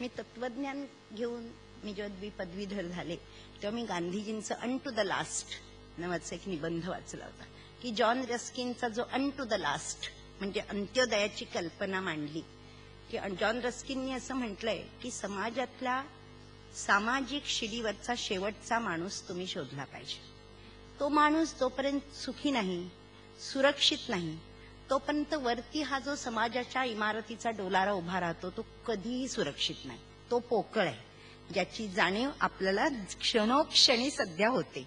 मी तत्वज्ञान घेऊन मी जेव्हा मी पदवीधर झाले तेव्हा मी गांधीजींचं अन टू द लास्ट नावाचा एक निबंध वाचला होता की जॉन रस्किनचा जो अन टू द लास्ट म्हणजे अंत्योदयाची कल्पना मांडली की जॉन रस्किननी असं म्हटलंय की समाजातला सामाजिक शिडीवरचा शेवटचा माणूस तुम्ही शोधला पाहिजे. तो माणूस जोपर्यंत सुखी नाही सुरक्षित नाही तोपर्यंत वरती हा जो समाजाच्या इमारतीचा डोलारा उभा राहतो तो कधीही सुरक्षित नाही. तो पोकळ आहे. ज्याची जाणीव आपल्याला क्षणोक्षणी सध्या होते.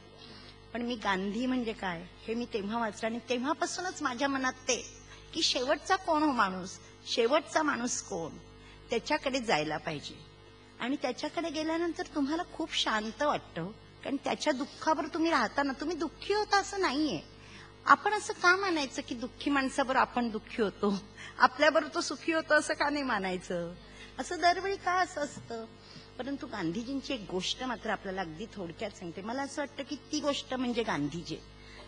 पण मी गांधी म्हणजे काय हे मी तेव्हा वाचलं आणि तेव्हापासूनच माझ्या मनात ते की शेवटचा कोण हो माणूस? शेवटचा माणूस कोण? त्याच्याकडे जायला पाहिजे. आणि त्याच्याकडे गेल्यानंतर तुम्हाला खूप शांत वाटतं हो. कारण त्याच्या दुःखावर तुम्ही राहताना तुम्ही दुःखी होता असं नाहीये. आपण असं का मानायचं की दुःखी माणसाबरोबर आपण दुःखी होतो? आपल्याबरोबर तो सुखी होतो असं का नाही मानायचं? असं दरवेळी का असं असतं? परंतु गांधीजींची एक गोष्ट मात्र आपल्याला अगदी थोडक्यात सांगते. मला असं वाटतं की ती गोष्ट म्हणजे गांधीजी.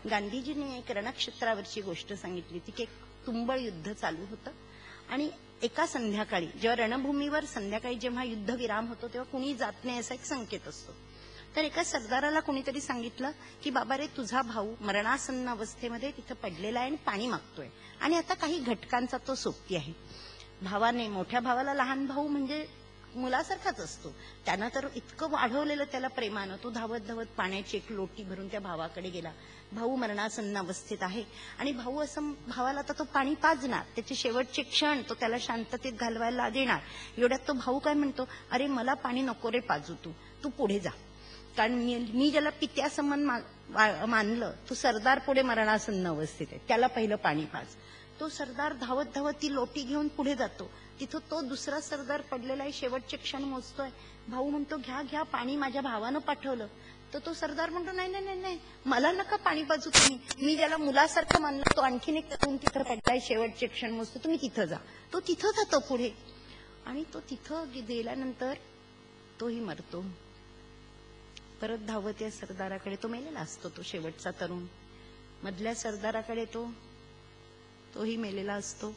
गांधीजींनी एक रणक्षेत्रावरची गोष्ट सांगितली ती की एक तुंबळ युद्ध चालू होतं आणि एका संध्याकाळी जेव्हा रणभूमीवर संध्याकाळी जेव्हा युद्धविराम होतो तेव्हा कुणी जात नाही असा एक संकेत असतो. तर एका सरदाराला कोणीतरी सांगितलं की बाबा रे तुझा भाऊ मरणासन्न अवस्थेमध्ये तिथं पडलेला आहे आणि पाणी मागतोय. आणि आता काही घटकांचा तो सोबती आहे. भावाने मोठ्या भावाला लहान भाऊ म्हणजे मुलासारखाच असतो. त्यानं तर इतकं वाढवलेलं त्याला प्रेमानं. तो धावत धावत पाण्याची एक लोटी भरून त्या भावाकडे गेला. भाऊ मरणासन्न अवस्थेत आहे. आणि भाऊ असं भावाला तर तो पाणी पाजणार. त्याचे शेवटचे क्षण तो त्याला शांततेत घालवायला देणार. एवढ्यात तो भाऊ काय म्हणतो अरे मला पाणी नको रे पाजू तू. तू पुढे जा. कारण मी मी ज्याला पित्यासमान मानलं तो सरदार पुढे मरणासन्न अवस्थेत आहे. त्याला पहिलं पाणी पाच तो सरदार धावत धावत ती लोटी घेऊन पुढे जातो. तिथं तो दुसरा सरदार पडलेला आहे शेवटचे क्षण मोजतोय. भाऊ म्हणतो घ्या घ्या पाणी माझ्या भावानं पाठवलं. तर तो सरदार म्हणतो नाही नाही नाही मला नका पाणी पाजू तुम्ही. मी ज्याला मुलासारखं मानलं तो आणखीन एक तरुण तिथं पडलाय शेवटचे क्षण मोजतो. तुम्ही तिथं जा. तो तिथं जातो पुढे. आणि तो तिथं गेल्यानंतर तोही मरतो. परत धावत या सरदाराकडे. तो मेलेला असतो तो शेवटचा तरुण. मधल्या सरदाराकडे तो तोही मेलेला असतो.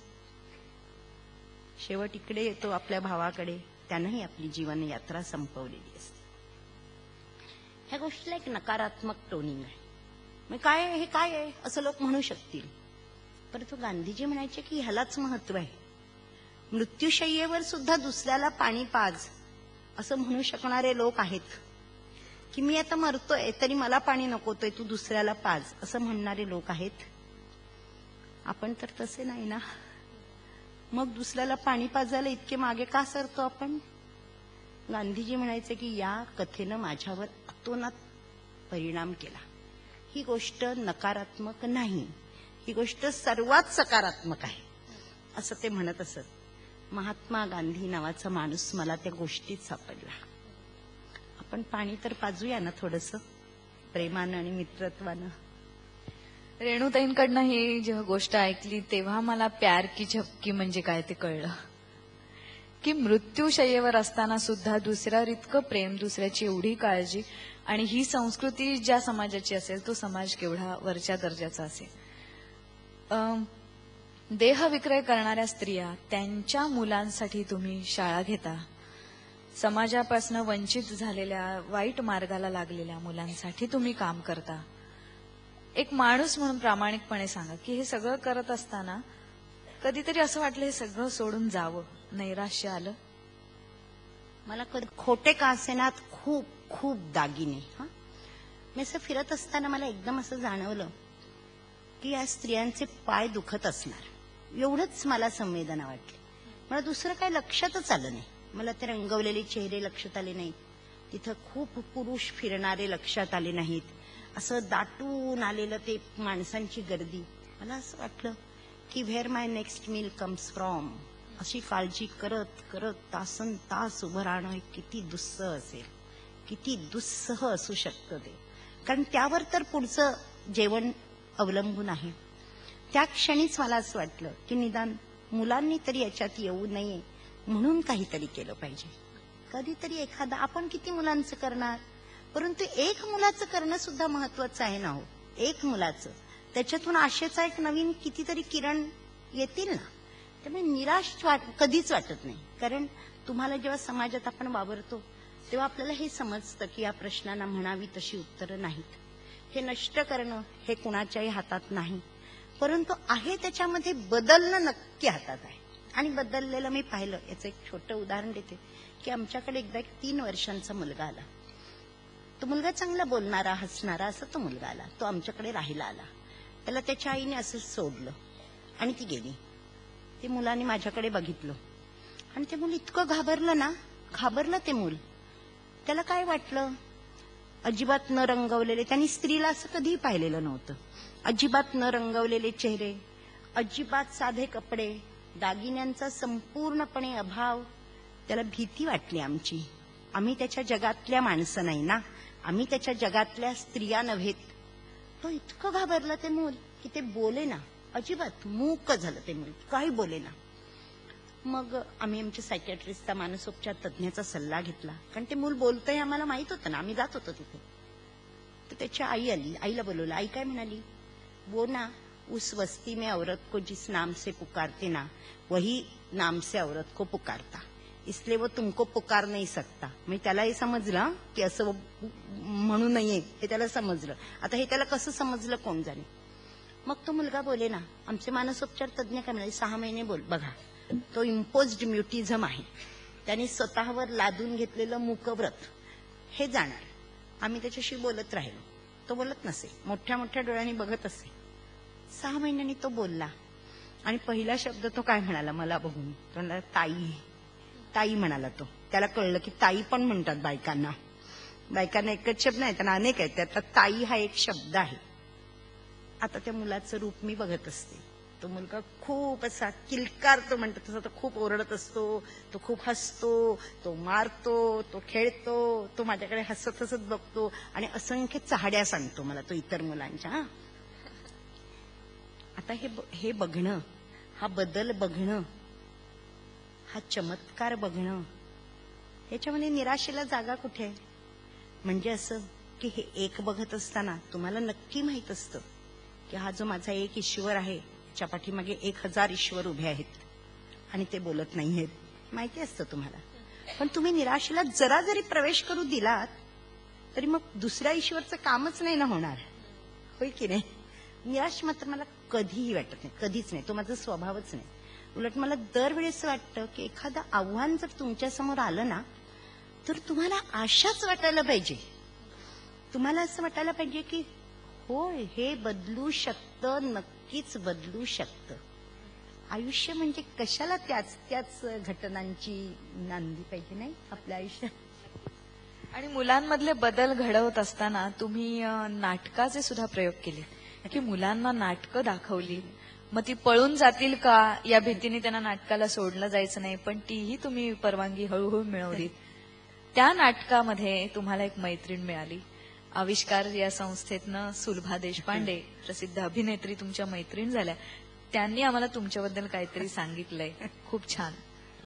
शेवट इकडे येतो आपल्या भावाकडे. त्यानंही आपली जीवन यात्रा संपवलेली असते. ह्या गोष्टीला एक नकारात्मक टोनिंग आहे. मग काय हे काय आहे? असं लोक म्हणू शकतील. परंतु गांधीजी म्हणायचे की ह्यालाच महत्त्व आहे. मृत्यूशय्येवर सुद्धा दुसऱ्याला पाणी पाज. असं म्हणू शकणारे लोक आहेत. की मी आता मरतोय तरी मला पाणी नकोतोय तू दुसऱ्याला पाज असं म्हणणारे लोक आहेत. आपण तर तसे नाही ना? मग दुसऱ्याला पाणी पाजायला इतके मागे का सरतो आपण? गांधीजी म्हणायचे की या कथेनं माझ्यावर अतोनात परिणाम केला. ही गोष्ट नकारात्मक नाही. ही गोष्ट सर्वात सकारात्मक आहे. असं ते म्हणत असत. महात्मा गांधी नावाचा माणूस मला त्या गोष्टीत सापडला. आपण पाणी तर पाजूया ना थोडस प्रेमानं आणि मित्रत्वानं. रेणुताईंकडनं ही जेव्हा गोष्ट ऐकली तेव्हा मला प्यार की झपकी म्हणजे काय ते कळलं. की मृत्यूशय्येवर असताना सुद्धा दुसऱ्यावर इतकं प्रेम दुसऱ्याची एवढी काळजी आणि ही संस्कृती ज्या समाजाची असेल तो समाज केवढा वरच्या दर्जाचा असेल. देह विक्रय करणाऱ्या स्त्रिया त्यांच्या मुलांसाठी तुम्ही शाळा घेता. समाजापासून वंचित झालेल्या वाईट मार्गाला लागलेल्या मुलांसाठी तुम्ही काम करता. एक माणूस म्हणून प्रामाणिकपणे सांगा की हे सगळं करत असताना कधीतरी असं वाटलं हे सगळं सोडून जावं. नैराश्य आलं? मला कधी खोटे का असेनात खूप खूप दागिने हा? मी असं फिरत असताना मला एकदम असं जाणवलं की या स्त्रियांचे पाय दुखत असणार. एवढंच मला संवेदना वाटली. मला दुसरं काय लक्षातच आलं नाही. मला ते रंगवलेले चेहरे लक्षात आले नाही तिथं खूप पुरुष फिरणारे लक्षात आले नाहीत. असं दाटून आलेलं ते माणसांची गर्दी. मला असं वाटलं की where my next meal comes from अशी काळजी करत करत तासन तास उभं राहणं किती दुस्सह असेल. किती दुस्सह असू शकतं ते. कारण त्यावर तर पुढचं जेवण अवलंबून आहे. त्या क्षणीच मला असं वाटलं की निदान मुलांनी तरी याच्यात येऊ नये. म्हणून काहीतरी केलं पाहिजे. कधीतरी एखादा आपण किती मुलांचं करणार? परंतु एक मुलाचं करणं सुद्धा महत्वाचं आहे ना हो. एक मुलाचं. त्याच्यातून आशेचा एक नवीन कितीतरी किरण येतील ना. त्यामुळे निराश वाट कधीच वाटत नाही. कारण तुम्हाला जेव्हा समाजात आपण वावरतो तेव्हा आपल्याला हे समजतं की या प्रश्नांना म्हणावी तशी उत्तरं नाहीत. हे नष्ट करणं हे कुणाच्याही हातात नाही. परंतु आहे त्याच्यामध्ये बदलणं नक्की हातात आहे. आणि बदललेलं मी पाहिलं. याचं एक छोटं उदाहरण देते की आमच्याकडे एकदा एक तीन वर्षांचा मुलगा आला. तो मुलगा चांगला बोलणारा हसणारा असा तो मुलगा आला. तो आमच्याकडे राहिला आला. त्याला त्याच्या आईने असं सोडलं आणि ती गेली. ते मुलाने माझ्याकडे बघितलं. आणि ते मूल इतकं घाबरलं ना घाबरलं ते मूल. त्याला काय वाटलं? अजिबात न रंगवलेले त्यांनी स्त्रीला असं कधीही पाहिलेलं नव्हतं. अजिबात न रंगवलेले चेहरे अजिबात साधे कपडे दागिन्यांचा संपूर्णपणे अभाव त्याला भीती वाटली आमची. आम्ही त्याच्या जगातल्या माणसं नाही ना? आम्ही त्याच्या जगातल्या स्त्रिया नव्हेत तो इतकं घाबरलं ते मूल की ते बोले ना. अजिबात मूक झालं ते मूल काही बोले ना. मग आम्ही आमच्या सायकॅट्रिस्टचा मानसोपचार तज्ञाचा सल्ला घेतला. कारण ते मूल बोलतंय आम्हाला माहीत होतं ना. आम्ही जात होतो तिथे. तर त्याची आई आली. आईला बोलवलं आई काय म्हणाली? बो ना उस वस्ती में औरत को जिस नाम से पुकारते ना वही नाम से औरत को पुकारता। इसलिए वो तुमको पुकार नहीं सकता। मी त्याला हे समजलं की असं म्हणू नये हे त्याला समजलं. आता हे त्याला कसं समजलं कोण जाणे? मग तो मुलगा बोले ना आमचे मानसोपचार तज्ञ काय म्हणाले सहा महिने बोल बघा. तो इम्पोज्ड म्युटिझम आहे. त्याने स्वतःवर लादून घेतलेलं मुकव्रत. हे जाणार. आम्ही त्याच्याशी बोलत राहिलो. तो बोलत नसे. मोठ्या मोठ्या डोळ्यांनी बघत असे. सहा महिन्यांनी तो बोलला. आणि पहिला शब्द तो काय म्हणाला मला बघून? तो म्हणाला ताई. ताई म्हणाला तो. त्याला कळलं की ताई पण म्हणतात बायकांना. बायकांना एकच शब्द नाही त्यांना अनेक आहेत. त्यातला ताई हा एक शब्द आहे. आता त्या मुलाचं रूप मी बघत असते. तो मुलगा खूप असा किलकार तो म्हणतो तसा तो खूप ओरडत असतो तो खूप हसतो तो मारतो तो खेळतो तो माझ्याकडे हसत हसत बघतो आणि असंख्य चाहड्या सांगतो मला तो इतर मुलांच्या हा. आता हे ब- हे बघणं हा बदल बघणं हा चमत्कार बघणं ह्याच्यामध्ये निराशेला जागा कुठे आहे? म्हणजे असं की हे एक बघत असताना तुम्हाला नक्की माहीत असतं की हा जो माझा एक ईश्वर आहे त्याच्या पाठीमागे एक हजार ईश्वर उभे आहेत. आणि ते बोलत नाही आहेत माहिती असतं तुम्हाला. पण तुम्ही निराशेला जरा जरी प्रवेश करू दिलात तरी मग दुसऱ्या ईश्वरचं कामच नाही ना होणार. होय की नाही? निराश मात्र मला कधीही वाटत नाही कधीच नाही. तो माझा स्वभावच नाही. उलट मला दरवेळेस वाटतं की एखादं आव्हान जर तुमच्यासमोर आलं ना तर तुम्हाला आशाच वाटायला पाहिजे. तुम्हाला असं वाटायला पाहिजे की होय हे बदलू शकतं नक्कीच बदलू शकतं. आयुष्य म्हणजे कशाला त्याच त्याच घटनांची नांदी पाहिजे नाही? आपल्या आयुष्यात. आणि मुलांमधले बदल घडवत असताना तुम्ही नाटकाचे सुद्धा प्रयोग केले की मुलांना नाटकं दाखवली. मग ती पळून जातील का? या भीतीने त्यांना नाटकाला सोडलं जायचं नाही पण तीही तुम्ही परवानगी हळूहळू मिळवली त्या नाटकामध्ये तुम्हाला एक मैत्रीण मिळाली. आविष्कार या संस्थेतनं सुलभा देशपांडे प्रसिद्ध अभिनेत्री तुमच्या मैत्रीण झाल्या. त्यांनी आम्हाला तुमच्याबद्दल काहीतरी सांगितलंय. खूप छान.